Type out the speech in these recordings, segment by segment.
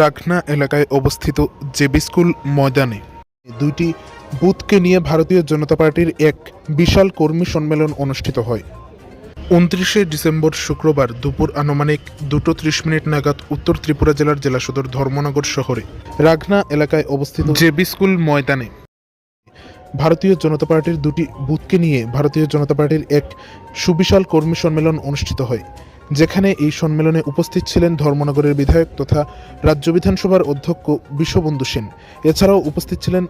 রাখনা এলাকায় অবস্থিত JB school ময়দানে দুইটি বুথকে নিয়ে ভারতীয় জনতা পার্টির এক বিশাল কর্মী সম্মেলন অনুষ্ঠিত হয়। উনত্রিশে ডিসেম্বর শুক্রবার দুপুর আনুমানিক দুটো ত্রিশ মিনিট নাগাদ উত্তর ত্রিপুরা জেলার জেলা সদর ধর্মনগর শহরে রাগনা এলাকায় অবস্থিত জেবি স্কুল ময়দানে ভারতীয় জনতা পার্টির দুটি বুথকে নিয়ে ভারতীয় জনতা পার্টির এক সুবিশাল কর্মী সম্মেলন অনুষ্ঠিত হয়। যেখানে এই সম্মেলনে উপস্থিত ছিলেন ধর্মনগরের বিধায়ক তথা রাজ্য বিধানসভার অধ্যক্ষ বিশ্ববন্ধু সেন। এছাড়াও উপস্থিত ছিলেন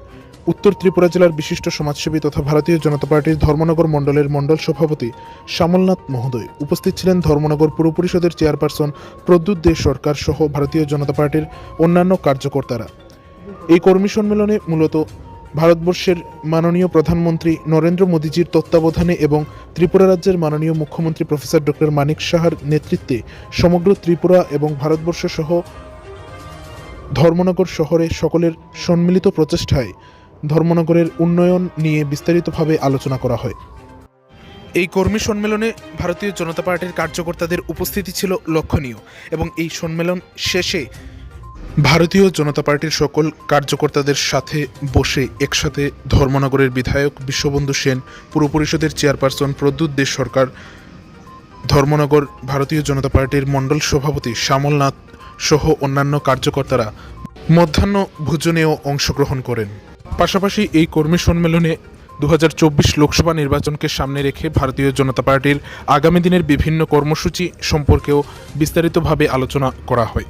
উত্তর ত্রিপুরা জেলার বিশিষ্ট সমাজসেবী তথা ভারতীয় জনতা পার্টির ধর্মনগর মণ্ডলের মণ্ডল সভাপতি শ্যামলনাথ মহোদয়। উপস্থিত ছিলেন ধর্মনগর পুর পরিষদের চেয়ারপারসন প্রদ্যুৎ দে সরকার সহ ভারতীয় জনতা পার্টির অন্যান্য কার্যকর্তারা। এই কর্মী সম্মেলনে মূলত ভারতবর্ষের মাননীয় প্রধানমন্ত্রী নরেন্দ্র মোদীজির তত্ত্বাবধানে এবং ত্রিপুরা রাজ্যের মাননীয় মুখ্যমন্ত্রী প্রফেসর ডক্টর মানিক সাহার নেতৃত্বে সমগ্র ত্রিপুরা এবং ভারতবর্ষ সহ ধর্মনগর শহরে সকলের সম্মিলিত প্রচেষ্টায় ধর্মনগরের উন্নয়ন নিয়ে বিস্তারিতভাবে আলোচনা করা হয়। এই কর্মী সম্মেলনে ভারতীয় জনতা পার্টির কার্যকর্তাদের উপস্থিতি ছিল লক্ষণীয় এবং এই সম্মেলন শেষে ভারতীয় জনতা পার্টির সকল কার্যকর্তাদের সাথে বসে একসাথে ধর্মনগরের বিধায়ক বিশ্ববন্ধু সেন, পুর পরিষদের চেয়ারপারসন প্রদ্যুৎ দেশ সরকার, ধর্মনগর ভারতীয় জনতা পার্টির মণ্ডল সভাপতি শ্যামলনাথ সহ অন্যান্য কার্যকর্তারা মধ্যাহ্ন ভোজনেও অংশগ্রহণ করেন। পাশাপাশি এই কর্মী সম্মেলনে দু হাজার চব্বিশ লোকসভা নির্বাচনকে সামনে রেখে ভারতীয় জনতা পার্টির আগামী দিনের বিভিন্ন কর্মসূচি সম্পর্কেও বিস্তারিতভাবে আলোচনা করা হয়।